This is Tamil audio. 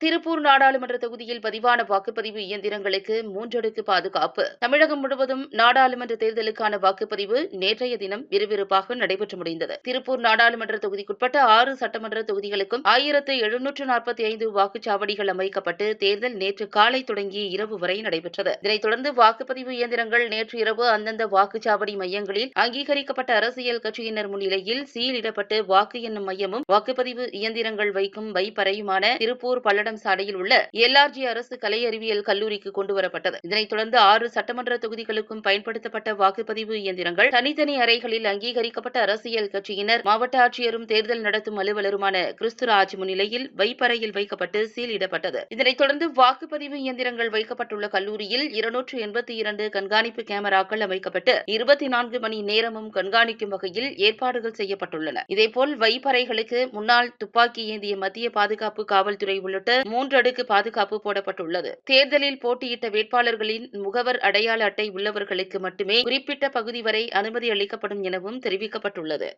திருப்பூர் நாடாளுமன்ற தொகுதியில் பதிவான வாக்குப்பதிவு இயந்திரங்களுக்கு மூன்றடுக்கு பாதுகாப்பு. தமிழகம் முழுவதும் நாடாளுமன்ற தேர்தலுக்கான வாக்குப்பதிவு நேற்றைய தினம் விறுவிறுப்பாக நடைபெற்று முடிந்தது. திருப்பூர் நாடாளுமன்ற தொகுதிக்குட்பட்ட ஆறு சட்டமன்ற தொகுதிகளுக்கும் ஆயிரத்து எழுநூற்று நாற்பத்தி ஐந்து வாக்குச்சாவடிகள் அமைக்கப்பட்டு தேர்தல் நேற்று காலை தொடங்கி இரவு வரை நடைபெற்றது. இதனைத் தொடர்ந்து வாக்குப்பதிவு இயந்திரங்கள் நேற்று இரவு அந்தந்த வாக்குச்சாவடி மையங்களில் அங்கீகரிக்கப்பட்ட அரசியல் கட்சியினர் முன்னிலையில் சீலிடப்பட்டு வாக்கு எண்ணும் மையமும் வாக்குப்பதிவு இயந்திரங்கள் வைக்கும் வைப்பறையுமான திருப்பூர் பல்லடம் சாலையில் உள்ள எல்ஆர்ஜி அரசு கலை அறிவியல் கல்லூரிக்கு கொண்டுவரப்பட்டது இதனைத் தொடர்ந்து ஆறு சட்டமன்ற தொகுதிகளுக்கும் பயன்படுத்தப்பட்ட வாக்குப்பதிவு இயந்திரங்கள் தனித்தனி அறைகளில் அங்கீகரிக்கப்பட்ட அரசியல் கட்சியினர் மாவட்ட ஆட்சியரும் தேர்தல் நடத்தும் அலுவலருமான கிறிஸ்துராஜ் முன்னிலையில் வைப்பறையில் வைக்கப்பட்டு சீலிடப்பட்டது. இதனைத் தொடர்ந்து வாக்குப்பதிவு இயந்திரங்கள் வைக்கப்பட்டுள்ள கல்லூரியில் இருநூற்று எண்பத்தி இரண்டு கண்காணிப்பு கேமராக்கள் அமைக்கப்பட்டு இருபத்தி நான்கு மணி நேரமும் கண்காணிக்கும் வகையில் ஏற்பாடுகள் செய்யப்பட்டுள்ளன. இதேபோல் வைப்பறைகளுக்கு முன்னாள் துப்பாக்கி ஏந்திய மத்திய பாதுகாப்பு காவல்துறை உள்ளிட்ட மூன்று அடுக்கு பாதுகாப்பு போடப்பட்டுள்ளது. தேர்தலில் போட்டியிட்ட வேட்பாளர்களின் முகவர் அடையாள அட்டை உள்ளவர்களுக்கு மட்டுமே குறிப்பிட்ட பகுதி வரை அனுமதி அளிக்கப்படும் எனவும் தெரிவிக்கப்பட்டுள்ளது.